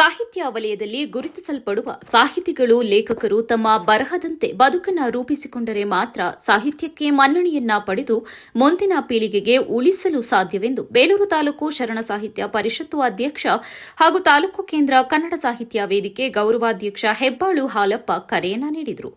ಸಾಹಿತ್ಯ ವಲಯದಲ್ಲಿ ಗುರುತಿಸಲ್ಪಡುವ ಸಾಹಿತಿಗಳು, ಲೇಖಕರು ತಮ್ಮ ಬರಹದಂತೆ ಬದುಕನ್ನ ರೂಪಿಸಿಕೊಂಡರೆ ಮಾತ್ರ ಸಾಹಿತ್ಯಕ್ಕೆ ಮನ್ನಣೆಯನ್ನ ಪಡೆದು ಮುಂದಿನ ಪೀಳಿಗೆಗೆ ಉಳಿಸಲು ಸಾಧ್ಯವೆಂದು ಬೇಲೂರು ತಾಲೂಕು ಶರಣ ಸಾಹಿತ್ಯ ಪರಿಷತ್ತು ಅಧ್ಯಕ್ಷ ಹಾಗೂ ತಾಲೂಕು ಕೇಂದ್ರ ಕನ್ನಡ ಸಾಹಿತ್ಯ ವೇದಿಕೆ ಗೌರವಾಧ್ಯಕ್ಷ ಹೆಬ್ಬಾಳು ಹಾಲಪ್ಪ ಕರೆಯನ್ನ ನೀಡಿದರು.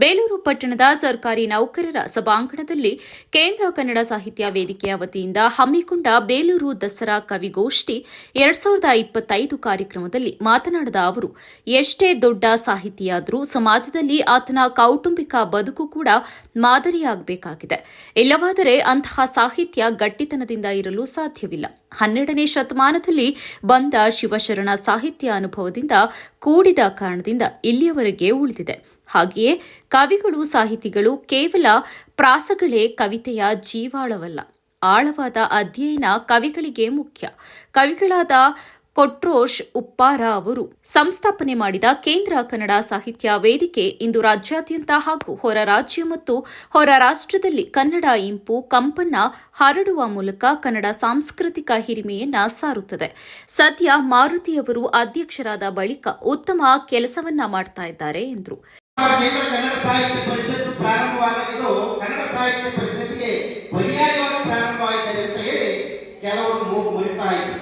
ಬೇಲೂರು ಪಟ್ಟಣದ ಸರ್ಕಾರಿ ನೌಕರರ ಸಭಾಂಗಣದಲ್ಲಿ ಕೇಂದ್ರ ಕನ್ನಡ ಸಾಹಿತ್ಯ ವೇದಿಕೆಯ ವತಿಯಿಂದ ಹಮ್ಮಿಕೊಂಡ ಬೇಲೂರು ದಸರಾ ಕವಿಗೋಷ್ಠಿ ಎರಡ್ ಸಾವಿರದ ಇಪ್ಪತ್ತೈದು ಕಾರ್ಯಕ್ರಮದಲ್ಲಿ ಮಾತನಾಡಿದ ಅವರು, ಎಷ್ಟೇ ದೊಡ್ಡ ಸಾಹಿತಿಯಾದರೂ ಸಮಾಜದಲ್ಲಿ ಆತನ ಕೌಟುಂಬಿಕ ಬದುಕು ಕೂಡ ಮಾದರಿಯಾಗಬೇಕಾಗಿದೆ. ಇಲ್ಲವಾದರೆ ಅಂತಹ ಸಾಹಿತ್ಯ ಗಟ್ಟಿತನದಿಂದ ಇರಲು ಸಾಧ್ಯವಿಲ್ಲ. ಹನ್ನೆರಡನೇ ಶತಮಾನದಲ್ಲಿ ಬಂದ ಶಿವಶರಣ ಸಾಹಿತ್ಯ ಅನುಭವದಿಂದ ಕೂಡಿದ ಕಾರಣದಿಂದ ಇಲ್ಲಿಯವರೆಗೆ ಉಳಿದಿದೆ. ಹಾಗೆಯೇ ಕವಿಗಳು, ಸಾಹಿತಿಗಳು ಕೇವಲ ಪ್ರಾಸಗಳೇ ಕವಿತೆಯ ಜೀವಾಳವಲ್ಲ. ಆಳವಾದ ಅಧ್ಯಯನ ಕವಿಗಳಿಗೆ ಮುಖ್ಯ. ಕವಿಗಳಾದ ಕೊಟ್ರೋಶ್ ಉಪ್ಪಾರ ಅವರು ಸಂಸ್ಥಾಪನೆ ಮಾಡಿದ ಕೇಂದ್ರ ಕನ್ನಡ ಸಾಹಿತ್ಯ ವೇದಿಕೆ ಇಂದು ರಾಜ್ಯಾದ್ಯಂತ ಹಾಗೂ ಹೊರ ರಾಜ್ಯ ಮತ್ತು ಹೊರ ರಾಷ್ಟ್ರದಲ್ಲಿ ಕನ್ನಡ ಇಂಪು ಕಂಪನ್ನ ಹರಡುವ ಮೂಲಕ ಕನ್ನಡ ಸಾಂಸ್ಕೃತಿಕ ಹಿರಿಮೆಯನ್ನ ಸಾರುತ್ತದೆ. ಸದ್ಯ ಮಾರುತಿಯವರು ಅಧ್ಯಕ್ಷರಾದ ಬಳಿಕ ಉತ್ತಮ ಕೆಲಸವನ್ನ ಮಾಡ್ತಾ ಇದ್ದಾರೆ ಎಂದರು. ಕೇಂದ್ರ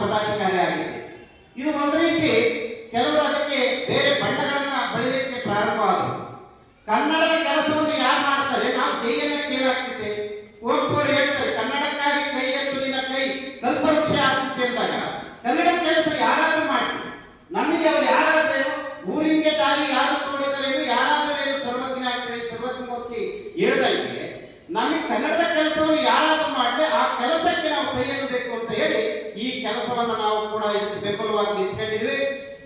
ಪದಾಧಿಕಾರಿ ಆಗಿದೆ ಇದು ಒಂದು ರೀತಿ ಕೆಲವರು ಅದಕ್ಕೆ ಬೇರೆ ಬಣ್ಣಗಳನ್ನ ಬಳಿಯಲಿಕ್ಕೆ ಪ್ರಾರಂಭವಾದರು ಕನ್ನಡದ ಕೆಲಸವನ್ನು ಯಾರು ಮಾಡ್ತಾರೆ? ನಾವು ಜೈಯನ್ನ ಕೇಳಾಗ್ತಿದ್ದೆ ಕುವೆಂಪು ಹೇಳ್ತಾರೆ, ಕನ್ನಡಕ್ಕಾಗಿ ಕೈ ಎತ್ತು, ನಿನ್ನ ಕೈ ಕಲ್ಪವೃಕ್ಷ ಆಗುತ್ತೆ ಅಂದಾಗ ಕನ್ನಡ ಕೆಲಸ ಯಾರಾದ್ರೂ ಮಾಡಿ ನಮಗೆ ಅವ್ರು ಯಾರಾದ್ರೇನು ಊರಿಗೆ ತಾಯಿ ಯಾರು ತೋಡಿದರೇನು ಯಾರಾದರೇನು ಸರ್ವಜ್ಞ ಆಗ್ತಾರೆ ಸರ್ವಜ್ಞಮೂರ್ತಿ ಹೇಳ್ದಂಗೆ ನಮಗೆ ಕನ್ನಡದ ಕೆಲಸವನ್ನು ಯಾರಾದ್ರೂ ಮಾಡಿದ್ರೆ ಆ ಕೆಲಸಕ್ಕೆ ನಾವು ಬೇಕು ಅಂತ ಹೇಳಿ ಈ ಕೆಲಸವನ್ನು ನಾವು ಕೂಡ ಇದಕ್ಕೆ ಬೆಂಬಲವಾಗಿ ನಿಂತ್ಕೊಂಡಿದ್ವಿ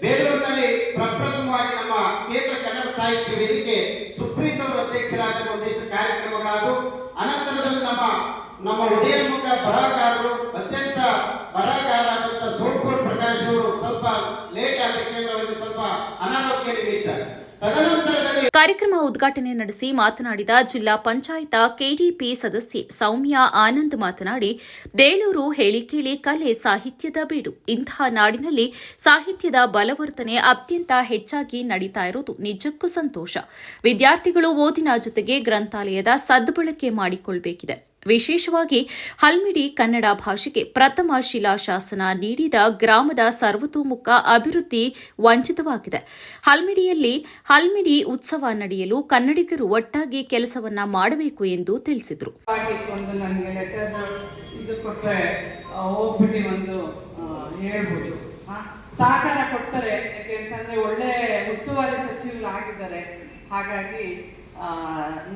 ಬೇಲೂರಿನಲ್ಲಿ ಪ್ರಪ್ರಥಮವಾಗಿ ನಮ್ಮ ಕೇಂದ್ರ ಕನ್ನಡ ಸಾಹಿತ್ಯ ವೇದಿಕೆ ಸುಪ್ರೀತ್ ಅವರು ಅಧ್ಯಕ್ಷರಾದ ಒಂದಿಷ್ಟು ಕಾರ್ಯಕ್ರಮಗಳಾದವು. ಅನಂತರದಲ್ಲಿ ನಮ್ಮ ನಮ್ಮ ಉದಯೋನ್ಮುಖ ಬರಹಗಾರರು, ಅತ್ಯಂತ ಬರಹಗಾರರಾದಂಥ ಸೋಡ್ಪುರ್ ಪ್ರಕಾಶ್ ಅವರು ಸ್ವಲ್ಪ ಲೇಟ್ ಆಗಿ ಅವರಿಗೆ ಸ್ವಲ್ಪ ಅನಾರೋಗ್ಯ ನಿಮಿತ್ತ ಕಾರ್ಯಕ್ರಮ ಉದ್ಘಾಟನೆ ನಡೆಸಿ ಮಾತನಾಡಿದ ಜಿಲ್ಲಾ ಪಂಚಾಯತ ಕೆಡಿಪಿ ಸದಸ್ಯೆ ಸೌಮ್ಯ ಆನಂದ್ ಮಾತನಾಡಿ, ಬೇಲೂರು ಹೇಳಿಕೇಳಿ ಕಲೆ ಸಾಹಿತ್ಯದ ಬೀಡು. ಇಂತಹ ನಾಡಿನಲ್ಲಿ ಸಾಹಿತ್ಯದ ಬಲವರ್ತನೆ ಅತ್ಯಂತ ಹೆಚ್ಚಾಗಿ ನಡೀತಾ ಇರುವುದು ನಿಜಕ್ಕೂ ಸಂತೋಷ. ವಿದ್ಯಾರ್ಥಿಗಳು ಓದಿನ ಜೊತೆಗೆ ಗ್ರಂಥಾಲಯದ ಸದ್ಬಳಕೆ ಮಾಡಿಕೊಳ್ಬೇಕಿದೆ. ವಿಶೇಷವಾಗಿ ಹಲ್ಮಿಡಿ ಕನ್ನಡ ಭಾಷೆಗೆ ಪ್ರಥಮ ಶಿಲಾಶಾಸನ ನೀಡಿದ ಗ್ರಾಮದ ಸರ್ವತೋಮುಖ ಅಭಿವೃದ್ಧಿ ವಂಚಿತವಾಗಿದೆ. ಹಲ್ಮಿಡಿಯಲ್ಲಿ ಹಲ್ಮಿಡಿ ಉತ್ಸವ ನಡೆಯಲು ಕನ್ನಡಿಗರು ಒಟ್ಟಾಗಿ ಕೆಲಸವನ್ನ ಮಾಡಬೇಕು ಎಂದು ತಿಳಿಸಿದರು. ಸಹಕಾರ ಕೊಡ್ತಾರೆ. ಯಾಕೆಂತಂದ್ರೆ ಒಳ್ಳೆ ಉಸ್ತುವಾರಿ ಸಚಿವರು ಆಗಿದ್ದಾರೆ ಹಾಗಾಗಿ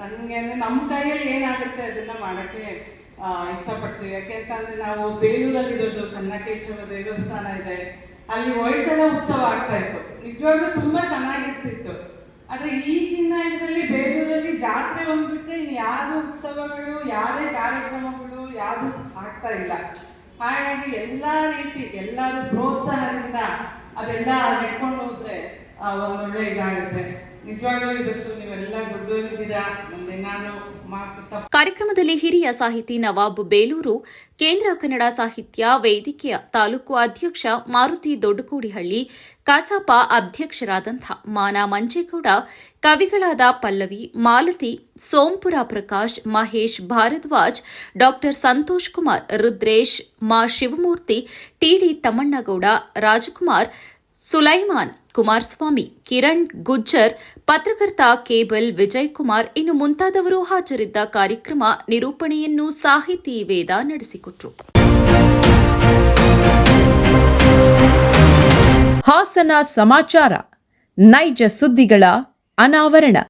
ನನಗೆ ಅಂದರೆ ನಮ್ಮ ಕೈಯಲ್ಲಿ ಏನಾಗುತ್ತೆ ಅದನ್ನ ಮಾಡೋಕ್ಕೆ ಇಷ್ಟಪಡ್ತೀವಿ. ಯಾಕೆಂತಂದ್ರೆ ನಾವು ಬೇಲೂರಲ್ಲಿರೋದು ಚನ್ನಕೇಶವ ದೇವಸ್ಥಾನ ಇದೆ. ಅಲ್ಲಿ ಹೊಯ್ಸಳ ಉತ್ಸವ ಆಗ್ತಾ ಇತ್ತು. ನಿಜವಾಗ್ಲೂ ತುಂಬಾ ಚೆನ್ನಾಗಿರ್ತಿತ್ತು. ಆದರೆ ಈಗಿನ ಇದರಲ್ಲಿ ಬೇಲೂರಲ್ಲಿ ಜಾತ್ರೆ ಬಂದ್ಬಿಟ್ರೆ ಇನ್ನು ಯಾವುದು ಉತ್ಸವಗಳು, ಯಾವುದೇ ಕಾರ್ಯಕ್ರಮಗಳು ಯಾವುದು ಆಗ್ತಾ ಇಲ್ಲ. ಹಾಗಾಗಿ ಎಲ್ಲ ರೀತಿ, ಎಲ್ಲರೂ ಪ್ರೋತ್ಸಾಹದಿಂದ ಅದೆಲ್ಲ ನೆಟ್ಕೊಂಡು ಹೋದ್ರೆ ಒಂದೊಳ್ಳೆ ಇದಾಗುತ್ತೆ. ಕಾರ್ಯಕ್ರಮದಲ್ಲಿ ಹಿರಿಯ ಸಾಹಿತಿ ನವಾಬ್ ಬೇಲೂರು, ಕೇಂದ್ರ ಕನ್ನಡ ಸಾಹಿತ್ಯ ವೇದಿಕೆಯ ತಾಲೂಕು ಅಧ್ಯಕ್ಷ ಮಾರುತಿ ದೊಡ್ಡಕೋಡಿಹಳ್ಳಿ, ಕಸಾಪ ಅಧ್ಯಕ್ಷರಾದಂಥ ಮಾನ ಮಂಜೇಗೌಡ, ಕವಿಗಳಾದ ಪಲ್ಲವಿ, ಮಾಲತಿ, ಸೋಂಪುರ ಪ್ರಕಾಶ್, ಮಹೇಶ್ ಭಾರದ್ವಾಜ್, ಡಾಕ್ಟರ್ ಸಂತೋಷ್ ಕುಮಾರ್, ರುದ್ರೇಶ್, ಮಾ ಶಿವಮೂರ್ತಿ ಟಿಡಿ ತಮ್ಮಣ್ಣಗೌಡ, ರಾಜಕುಮಾರ್ ಸುಲೈಮಾನ್, ಕುಮಾರಸ್ವಾಮಿ, ಕಿರಣ್ ಗುಜ್ಜರ್, ಪತ್ರಕರ್ತ ಕೇಬಲ್ ವಿಜಯ್ ಕುಮಾರ್ ಇನ್ನು ಮುಂತಾದವರು ಹಾಜರಿದ್ದ ಕಾರ್ಯಕ್ರಮ ನಿರೂಪಣೆಯನ್ನು ಸಾಹಿತಿ ವೇದ ನಡೆಸಿಕೊಟ್ರು. ಹಾಸನ ಸಮಾಚಾರ. ನೈಜ ಸುದ್ದಿಗಳ ಅನಾವರಣ.